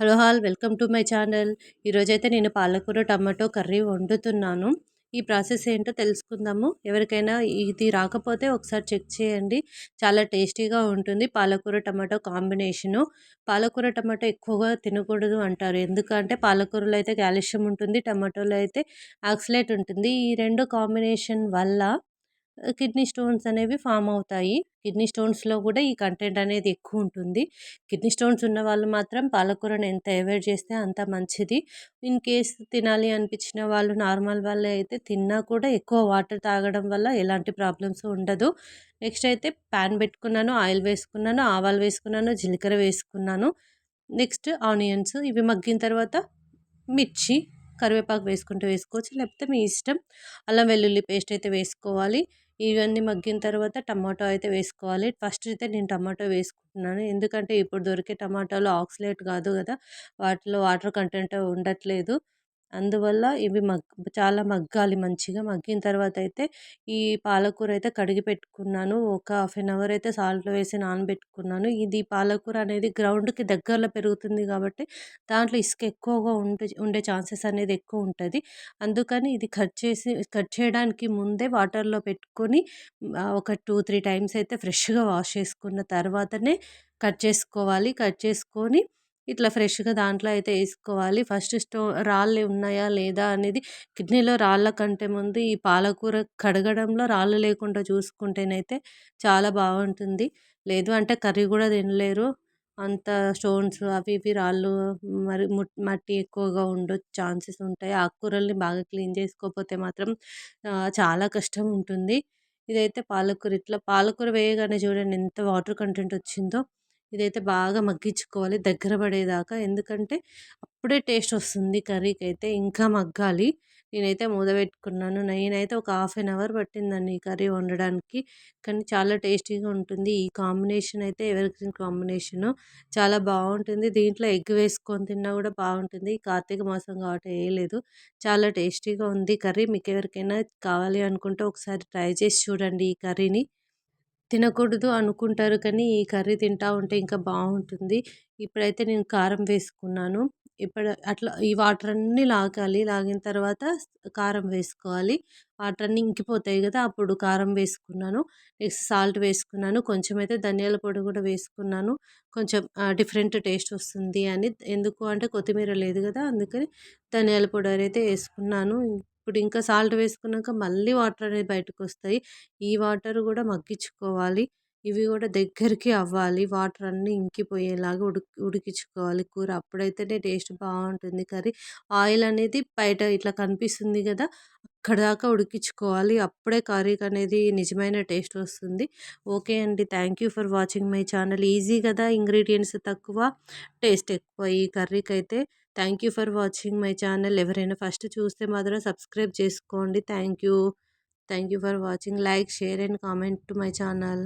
Hello all welcome to my channel. ఈరోజైతే నేను పాలకూర టమాటో కర్రీ వండుతున్నాను. ఈ ప్రాసెస్ ఏంటో తెలుసుకుందాము. ఎవరికైనా ఇది రాకపోతే ఒకసారి చెక్ చేయండి. చాలా టేస్టీగా ఉంటుంది పాలకూర టమాటో కాంబినేషను. పాలకూర టమాటో ఎక్కువగా తినకూడదు అంటారు. ఎందుకంటే పాలకూరలో అయితే కాల్షియం ఉంటుంది టమాటోలో అయితే ఆక్సిలేట్ ఉంటుంది. ఈ రెండు కాంబినేషన్ వల్ల కిడ్నీ స్టోన్స్ అనేవి ఫామ్ అవుతాయి. కిడ్నీ స్టోన్స్లో కూడా ఈ కంటెంట్ అనేది ఎక్కువ ఉంటుంది. కిడ్నీ స్టోన్స్ ఉన్న వాళ్ళు మాత్రం పాలకూరను ఎంత అవాయిడ్ చేస్తే అంత మంచిది. ఇన్ కేస్ తినాలి అనిపించిన వాళ్ళు నార్మల్ వాళ్ళు అయితే తిన్నా కూడా ఎక్కువ వాటర్ తాగడం వల్ల ఎలాంటి ప్రాబ్లమ్స్ ఉండదు. నెక్స్ట్ అయితే ప్యాన్ పెట్టుకున్నాను ఆయిల్ వేసుకున్నాను ఆవాలు వేసుకున్నాను జీలకర్ర వేసుకున్నాను. నెక్స్ట్ ఆనియన్స్ ఇవి మగ్గిన తర్వాత మిర్చి కరివేపాకు వేసుకుంటే వేసుకోవచ్చు. లేకపోతే మీ ఇష్టం అల్లం వెల్లుల్లి పేస్ట్ అయితే వేసుకోవాలి. ఇవన్నీ మగ్గిన తర్వాత టమాటో అయితే వేసుకోవాలి. ఫస్ట్ అయితే నేను టమాటో వేసుకుంటున్నాను. ఎందుకంటే ఇప్పుడు దొరికే టమాటాలు ఆక్సిలేట్ కాదు కదా వాటిలో వాటర్ కంటెంట్ ఉండట్లేదు. అందువల్ల ఇవి మగ్ చాలా మగ్గాలి మంచిగా. మగ్గిన తర్వాత అయితే ఈ పాలకూర అయితే కడిగి పెట్టుకున్నాను. ఒక హాఫ్ అన్ అవర్ అయితే సాల్ట్లో వేసి నానబెట్టుకున్నాను. ఇది పాలకూర అనేది గ్రౌండ్కి దగ్గరలో పెరుగుతుంది కాబట్టి దాంట్లో ఇసుక ఎక్కువగా ఉండే ఉండే ఛాన్సెస్ అనేది ఎక్కువ ఉంటుంది. అందుకని ఇది కట్ చేసి కట్ చేయడానికి ముందే వాటర్లో పెట్టుకొని ఒక టూ త్రీ టైమ్స్ అయితే ఫ్రెష్గా వాష్ చేసుకున్న తర్వాతనే కట్ చేసుకోవాలి. కట్ చేసుకొని ఇట్లా ఫ్రెష్గా దాంట్లో అయితే వేసుకోవాలి ఫస్ట్ స్టో రాళ్ళు ఉన్నాయా లేదా అనేది కిడ్నీలో రాళ్ళ కంటే ముందు ఈ పాలకూర కడగడంలో రాళ్ళు లేకుండా చూసుకుంటేనైతే చాలా బాగుంటుంది. లేదు అంటే కర్రీ కూడా తినలేరు. అంత స్టోన్స్ అవి ఇవి రాళ్ళు మరి మట్టి ఎక్కువగా ఉండే ఛాన్సెస్ ఉంటాయి. ఆకుకూరల్ని బాగా క్లీన్ చేసుకోకపోతే మాత్రం చాలా కష్టం ఉంటుంది. ఇదైతే పాలకూర. ఇట్లా పాలకూర వేయగానే చూడండి ఎంత వాటర్ కంటెంట్ వచ్చిందో. ఇదైతే బాగా మగ్గించుకోవాలి. దగ్గర పడేదాకా. ఎందుకంటే అప్పుడే టేస్ట్ వస్తుంది కర్రీకి అయితే ఇంకా మగ్గాలి. నేనైతే మూత పెట్టుకున్నాను. నేనైతే ఒక హాఫ్ అన్ అవర్ పట్టిందండి ఈ కర్రీ వండడానికి. కానీ చాలా టేస్టీగా ఉంటుంది. ఈ కాంబినేషన్ అయితే ఎవరిగ్రీన్ కాంబినేషను చాలా బాగుంటుంది. దీంట్లో ఎగ్ వేసుకొని తిన్నా కూడా బాగుంటుంది. కార్తీక మాసం కాబట్టి వేయలేదు చాలా టేస్టీగా ఉంది కర్రీ. మీకు ఎవరికైనా కావాలి అనుకుంటే ఒకసారి ట్రై చేసి చూడండి ఈ కర్రీని. తినకూడదు అనుకుంటారు కానీ ఈ కర్రీ తింటా ఉంటే ఇంకా బాగుంటుంది ఇప్పుడైతే నేను కారం వేసుకున్నాను. ఇప్పుడు అట్లా ఈ వాటర్ అన్నీ లాగాలి. లాగిన తర్వాత కారం వేసుకోవాలి. వాటర్ అన్నీ ఇంకిపోతాయి కదా అప్పుడు కారం వేసుకున్నాను. నెక్స్ట్ సాల్ట్ వేసుకున్నాను. కొంచెం అయితే ధనియాల పొడి కూడా వేసుకున్నాను. కొంచెం డిఫరెంట్ టేస్ట్ వస్తుంది అని. ఎందుకు అంటే కొత్తిమీర లేదు కదా అందుకని ధనియాల పొడి అయితే వేసుకున్నాను. ఇప్పుడు ఇంకా సాల్ట్ వేసుకున్నాక మళ్ళీ వాటర్ అనేది బయటకు వస్తాయి ఈ వాటర్ కూడా మగ్గించుకోవాలి ఇవి కూడా దగ్గరికి అవ్వాలి. వాటర్ అన్నీ ఇంకిపోయేలాగా ఉడికి ఉడికించుకోవాలి కూర. అప్పుడైతేనే టేస్ట్ బాగుంటుంది కర్రీ ఆయిల్ అనేది బయట ఇట్లా కనిపిస్తుంది కదా అక్కడ దాకా ఉడికించుకోవాలి అప్పుడే కర్రీకి అనేది నిజమైన టేస్ట్ వస్తుంది. ఓకే అండి. Thank you for watching my channel. Easy కదా ఇంగ్రీడియంట్స్ తక్కువ టేస్ట్ ఎక్కువ ఈ కర్రీకి అయితే thank you for watching my channel. ఎవరైనా ఫస్ట్ చూస్తే మాత్రం సబ్స్క్రైబ్ చేసుకోండి. Thank you. Thank you for watching. Like share and comment to my channel.